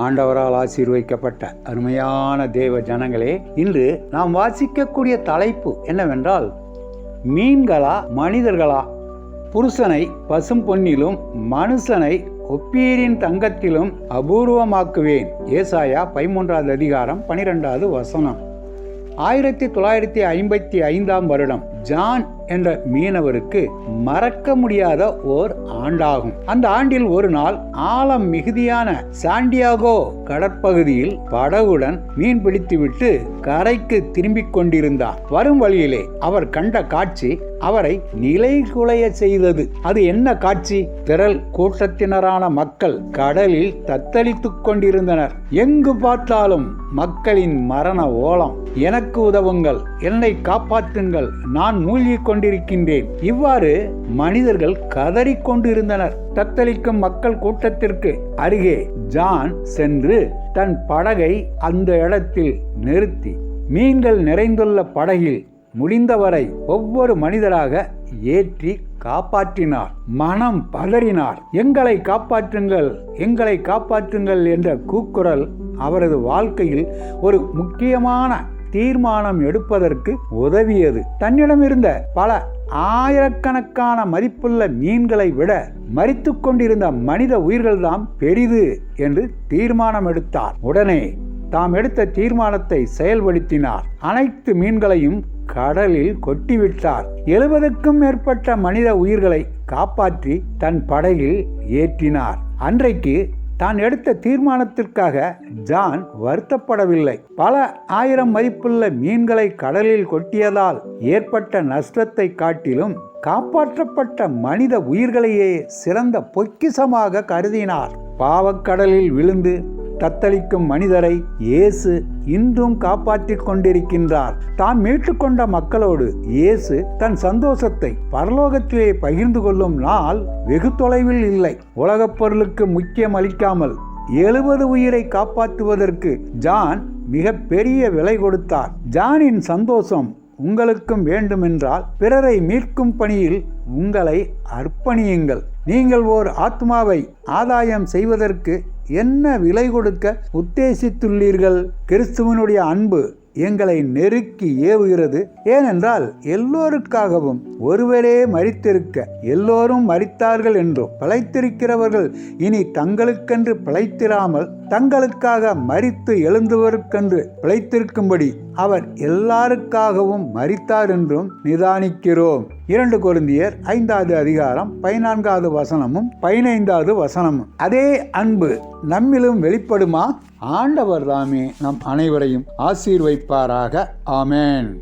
ஆண்டவரால் ஆசீர்வதிக்கப்பட்ட அருமையான தேவ ஜனங்களே இன்று நாம் வாசிக்கக்கூடிய தலைப்பு என்னவென்றால் மீன்களா மனிதர்களா? புருஷனை பசும் பொன்னிலும் மனுஷனை ஒப்பீரின் தங்கத்திலும் அபூர்வமாக்குவேன். ஏசாயா பதிமூன்றாவது அதிகாரம் பனிரெண்டாவது வசனம். ஆயிரத்தி தொள்ளாயிரத்தி ஐம்பத்தி ஐந்தாம் வருடம் ஜான் என்ற மீனவருக்கு மறக்க முடியாத ஓர் ஆண்டாகும். அந்த ஆண்டில் ஒரு நாள் ஆழம் மிகுதியான சாண்டியாகோ கடற்பகுதியில் படகுடன் மீன் பிடித்துவிட்டு கரைக்கு திரும்பிக் கொண்டிருந்தார். வரும் வழியிலே அவர் கண்ட காட்சி அவரை நிலைகுலைய செய்தது. அது என்ன காட்சி? திரள் கூட்டத்தினரான மக்கள் கடலில் தத்தளித்துக் கொண்டிருந்தனர். எங்கு பார்த்தாலும் மக்களின் மரண ஓலம். எனக்கு உதவுங்கள். என்னை காப்பாற்றுங்கள். நான் மூழ்கிக் கொண்டிருக்கின்றேன். இவ்வாறு மனிதர்கள் கதறிக்கொண்டிருந்தனர் தத்தளிக்கும் மக்கள் கூட்டத்திற்கு அருகே ஜான் சென்று தன் படகை அந்த இடத்தில் நிறுத்தி மீன்கள் நிறைந்துள்ள படகில் முடிந்தவரை ஒவ்வொரு மனிதராக ஏற்றி காப்பாற்றினார். மனம் பதறினார். எங்களை காப்பாற்றுங்கள் எங்களை காப்பாற்றுங்கள் என்ற கூக்குரல் அவரது வாழ்க்கையில் ஒரு முக்கியமான தீர்மானம் எடுப்பதற்கு உதவியது. தன்னிடம் இருந்த பல ஆயிரக்கணக்கான மதிப்புள்ள மீன்களை விட மறித்து கொண்டிருந்த மனித உயிர்கள்தான் பெரிது என்று தீர்மானம் எடுத்தார். உடனே தாம் எடுத்த தீர்மானத்தை செயல்படுத்தினார். அனைத்து மீன்களையும் கடலில் கொட்டிவிட்டார். எழுபதுக்கும் மேற்பட்ட மனித உயிர்களை காப்பாற்றி தன் படகில் ஏற்றினார். அன்றைக்கு தான் எடுத்த தீர்மானத்திற்காக ஜான் வருத்தப்படவில்லை. பல ஆயிரம் மதிப்புள்ள மீன்களை கடலில் கொட்டியதால் ஏற்பட்ட நஷ்டத்தை காட்டிலும் காப்பாற்றப்பட்ட மனித உயிர்களையே சிறந்த பொக்கிசமாக கருதினார். பாவக்கடலில் விழுந்து தத்தளிக்கும் மனிதரை இயேசு இன்றும் காப்பாற்றிக் கொண்டிருக்கின்றார். தான் மீட்டுக்கொண்ட மக்களோடு இயேசு தன் சந்தோஷத்தை பரலோகத்திலே பகிர்ந்து கொள்ளும் நாள் வெகு தொலைவில் இல்லை. உலகப் பொருளுக்கு முக்கியம் அளிக்காமல் எழுபது உயிரை காப்பாற்றுவதற்கு ஜான் மிக பெரிய விலை கொடுத்தார். ஜானின் சந்தோஷம் உங்களுக்கும் வேண்டுமென்றால் பிறரை மீட்கும் பணியில் உங்களை அர்ப்பணியுங்கள். நீங்கள் ஓர் ஆத்மாவை ஆதாயம் செய்வதற்கு என்ன விலை கொடுக்க உத்தேசித்துள்ளீர்கள்? கிறிஸ்துவனுடைய அன்பு எங்களை நெருக்கி ஏவுகிறது. ஏனென்றால் எல்லோருக்காகவும் ஒருவரே மறித்திருக்க எல்லோரும் மறித்தார்கள் என்றும் பிழைத்திருக்கிறவர்கள் இனி தங்களுக்கென்று பிழைத்திராமல் தங்களுக்காக மறித்து எழுந்தவருக்கென்று பிழைத்திருக்கும்படி அவர் எல்லாருக்காகவும் மறித்தார் என்றும் நிதானிக்கிறோம். இரண்டு கொருந்தியர் ஐந்தாவது அதிகாரம் பதினான்காவது வசனமும் பதினைந்தாவது வசனமும். அதே அன்பு நம்மிலும் வெளிப்படுமா? ஆண்டவர் தாமே நம் அனைவரையும் ஆசீர்வைப்பாராக. ஆமேன்.